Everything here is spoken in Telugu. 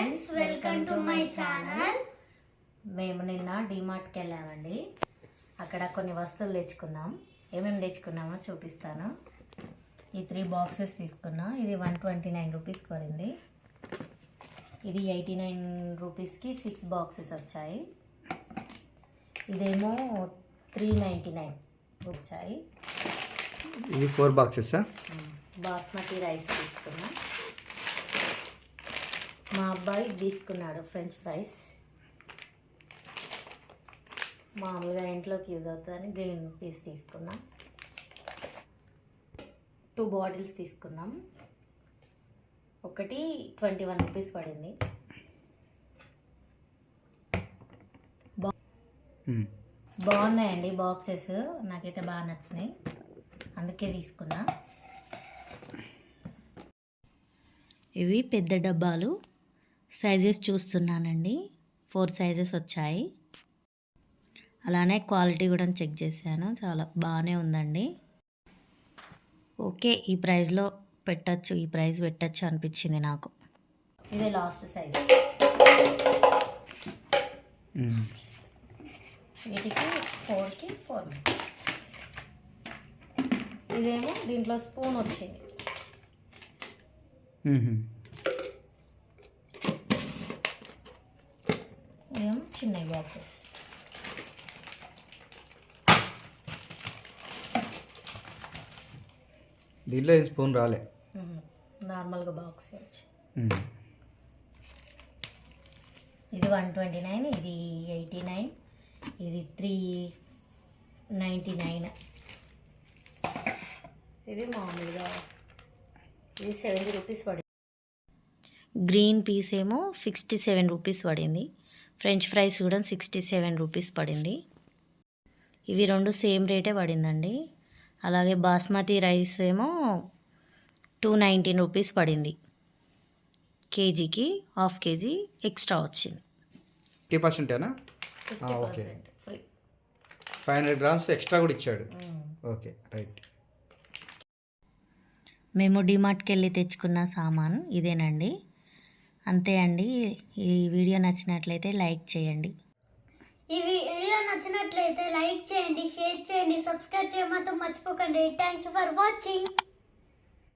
Friends welcome to my channel. మేము నిన్న డిమార్ట్కి వెళ్ళామండి. అక్కడ కొన్ని వస్తువులు తెచ్చుకున్నాం. ఏమేమి తెచ్చుకున్నామో చూపిస్తాను. ఈ త్రీ బాక్సెస్ తీసుకున్నా. ఇది వన్ ట్వంటీ నైన్ రూపీస్కి పడింది. ఇది ఎయిటీ నైన్ రూపీస్కి సిక్స్ బాక్సెస్ వచ్చాయి. ఇదేమో త్రీ నైంటీ నైన్ వచ్చాయి. ఇవి ఫోర్ బాక్సెస్ బాస్మతి రైస్ తీసుకున్నా. మా అబ్బాయి తీసుకున్నాడు ఫ్రెంచ్ ఫ్రైస్. మామూలుగా ఇంట్లోకి యూజ్ అవుతుందని గ్రీన్ పీస్ తీసుకున్నాం. టూ బాటిల్స్ తీసుకున్నాం. ఒకటి ట్వంటీ వన్ రూపీస్ పడింది. బాగున్నాయండి బాక్సెస్. నాకైతే బాగా నచ్చినాయి. అందుకే తీసుకున్నా. ఇవి పెద్ద డబ్బాలు. సైజెస్ చూస్తున్నానండి. ఫోర్ సైజెస్ వచ్చాయి. అలానే క్వాలిటీ కూడా చెక్ చేశాను. చాలా బాగానే ఉందండి. ఓకే ఈ ప్రైస్లో పెట్టచ్చు ఈ ప్రైస్ పెట్టచ్చు అనిపించింది నాకు. ఇదే లాస్ట్ సైజ్. వీటికి ఫోర్కి ఫోర్. ఇదేమో దీంట్లో స్పూన్ వచ్చింది. ఇదేమో చిన్న బాక్సెస్? దీంట్లో ఈ స్పూన్ రాలే. నార్మల్గా బాక్స్ వచ్చి. ఇది వన్ ట్వంటీ నైన్ ఇది ఎయిటీ నైన్ ఇది త్రీ నైంటీ నైన్. ఇది మామూలుగా ఇది సెవెంటీ రూపీస్ పడింది. గ్రీన్ పీస్ ఏమో సిక్స్టీ సెవెన్ రూపీస్ పడింది. ఫ్రెంచ్ ఫ్రైస్ కూడా సిక్స్టీ సెవెన్ రూపీస్ పడింది. ఇవి రెండు సేమ్ రేటే పడిందండి. అలాగే బాస్మతి రైస్ ఏమో టూ నైంటీన్ రూపీస్ పడింది. కేజీకి హాఫ్ కేజీ ఎక్స్ట్రా వచ్చింది. Fifty పర్సెంటేనా? Okay. Five hundred grams extra కూడా ఇచ్చాడు. Okay right. మేము డిమార్ట్కి వెళ్ళి తెచ్చుకున్న సామాన్ ఇదేనండి. అంతే అండి. ఈ వీడియో నచ్చినట్లయితే లైక్ చేయండి. ఈ వీడియో నచ్చినట్లయితే లైక్ చేయండి షేర్ చేయండి సబ్స్క్రైబ్ చేయమాత్రం మర్చిపోకండి. Thanks for watching.